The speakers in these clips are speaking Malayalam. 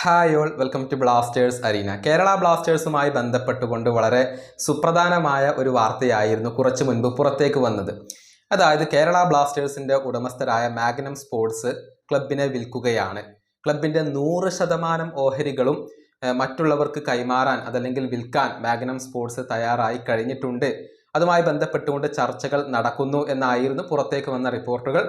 Hi all welcome to Blasters arena. Kerala ബ്ലാസ്റ്റേഴ്സുമായി ബന്ധപ്പെട്ടുകൊണ്ട് വളരെ സുപ്രധാനമായ ഒരു വാർത്തയായിരുന്നു കുറച്ച് മുൻപ് പുറത്തേക്ക് വന്നത്. അതായത് കേരള ബ്ലാസ്റ്റേഴ്സിന്റെ ഉടമസ്ഥരായ മാഗ്നം സ്പോർട്സ് ക്ലബിനെ വിൽക്കുകയാണ്. ക്ലബിന്റെ നൂറ് ശതമാനം ഓഹരികളും മറ്റുള്ളവർക്ക് കൈമാറാൻ അതല്ലെങ്കിൽ വിൽക്കാൻ മാഗ്നം സ്പോർട്സ് തയ്യാറായി കഴിഞ്ഞിട്ടുണ്ട്. അതുമായി ബന്ധപ്പെട്ടുകൊണ്ട് ചർച്ചകൾ നടക്കുന്നു എന്നായിരുന്നു പുറത്തേക്ക് വന്ന റിപ്പോർട്ടുകൾ.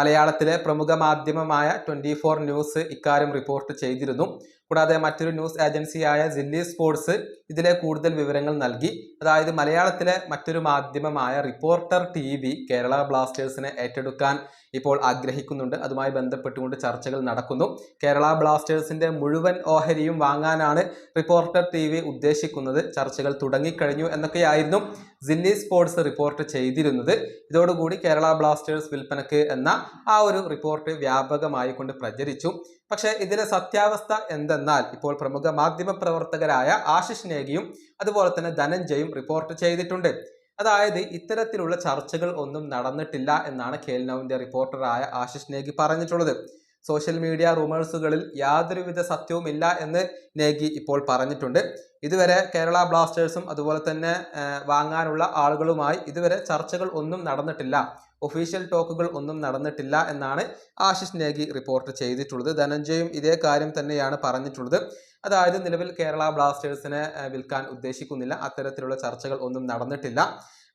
മലയാളത്തിലെ പ്രമുഖ മാധ്യമമായ ട്വന്റി ഫോർ ന്യൂസ് ഇക്കാര്യം റിപ്പോർട്ട് ചെയ്തിരുന്നു. കൂടാതെ മറ്റൊരു ന്യൂസ് ഏജൻസിയായ ജില്ലി സ്പോർട്സ് ഇതിലെ കൂടുതൽ വിവരങ്ങൾ നൽകി. അതായത് മലയാളത്തിലെ മറ്റൊരു മാധ്യമമായ റിപ്പോർട്ടർ ടി വി കേരള ബ്ലാസ്റ്റേഴ്സിനെ ഏറ്റെടുക്കാൻ ഇപ്പോൾ ആഗ്രഹിക്കുന്നുണ്ട്. അതുമായി ബന്ധപ്പെട്ടുകൊണ്ട് ചർച്ചകൾ നടക്കുന്നു. കേരള ബ്ലാസ്റ്റേഴ്സിന്റെ മുഴുവൻ ഓഹരിയും വാങ്ങാനാണ് റിപ്പോർട്ടർ ടി വി ഉദ്ദേശിക്കുന്നത്. ചർച്ചകൾ തുടങ്ങിക്കഴിഞ്ഞു എന്നൊക്കെയായിരുന്നു ജില്ലി സ്പോർട്സ് റിപ്പോർട്ട് ചെയ്തിരുന്നത്. ഇതോടുകൂടി കേരള ബ്ലാസ്റ്റേഴ്സ് വിൽപ്പനക്ക് എന്ന ആ ഒരു റിപ്പോർട്ട് വ്യാപകമായി കൊണ്ട് പ്രചരിച്ചു. പക്ഷേ ഇതിലെ സത്യാവസ്ഥ എന്തെന്നാൽ ഇപ്പോൾ പ്രമുഖ മാധ്യമ പ്രവർത്തകരായ ആശിഷ് നേഗിയും അതുപോലെ തന്നെ ധനഞ്ജയും റിപ്പോർട്ട് ചെയ്തിട്ടുണ്ട്. അതായത് ഇത്തരത്തിലുള്ള ചർച്ചകൾ ഒന്നും നടന്നിട്ടില്ല എന്നാണ് ഖേൽനൌവിന്റെ റിപ്പോർട്ടറായ ആശിഷ് നേഗി പറഞ്ഞിട്ടുള്ളത്. സോഷ്യൽ മീഡിയ റൂമേഴ്സുകളിൽ യാതൊരുവിധ സത്യവും ഇല്ല എന്ന് നേഗി ഇപ്പോൾ പറഞ്ഞിട്ടുണ്ട്. ഇതുവരെ കേരള ബ്ലാസ്റ്റേഴ്സും അതുപോലെ തന്നെ വാങ്ങാനുള്ള ആളുകളുമായി ഇതുവരെ ചർച്ചകൾ ഒന്നും നടന്നിട്ടില്ല. ഒഫീഷ്യൽ ടോക്കുകൾ ഒന്നും നടന്നിട്ടില്ല എന്നാണ് ആശിഷ് നേഗി റിപ്പോർട്ട് ചെയ്തിട്ടുള്ളത്. ധനഞ്ജയും ഇതേ കാര്യം തന്നെയാണ് പറഞ്ഞിട്ടുള്ളത്. അതായത് നിലവിൽ കേരള ബ്ലാസ്റ്റേഴ്സിനെ വിൽക്കാൻ ഉദ്ദേശിക്കുന്നില്ല. അത്തരത്തിലുള്ള ചർച്ചകൾ ഒന്നും നടന്നിട്ടില്ല.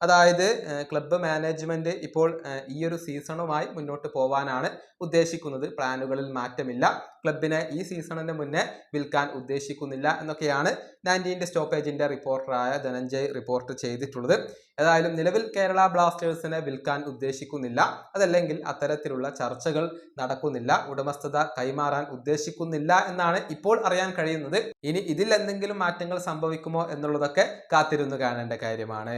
അതായത് ക്ലബ്ബ് മാനേജ്മെന്റ് ഇപ്പോൾ ഈ ഒരു സീസണുമായി മുന്നോട്ട് പോവാനാണ് ഉദ്ദേശിക്കുന്നത്. പ്ലാനുകളിൽ മാറ്റമില്ല. ക്ലബിനെ ഈ സീസണിന് മുന്നേ വിൽക്കാൻ ഉദ്ദേശിക്കുന്നില്ല എന്നൊക്കെയാണ് നയന്റീന്റെ സ്റ്റോപ്പേജിന്റെ റിപ്പോർട്ടറായ ധനഞ്ജയ് റിപ്പോർട്ട് ചെയ്തിട്ടുള്ളത്. ഏതായാലും നിലവിൽ കേരള ബ്ലാസ്റ്റേഴ്സിനെ വിൽക്കാൻ ഉദ്ദേശിക്കുന്നില്ല. അതല്ലെങ്കിൽ അത്തരത്തിലുള്ള ചർച്ചകൾ നടക്കുന്നില്ല. ഉടമസ്ഥത കൈമാറാൻ ഉദ്ദേശിക്കുന്നില്ല എന്നാണ് ഇപ്പോൾ അറിയാൻ കഴിയുന്നത്. ഇനി ഇതിൽ എന്തെങ്കിലും മാറ്റങ്ങൾ സംഭവിക്കുമോ എന്നുള്ളതൊക്കെ കാത്തിരുന്നു കാണേണ്ട കാര്യമാണ്.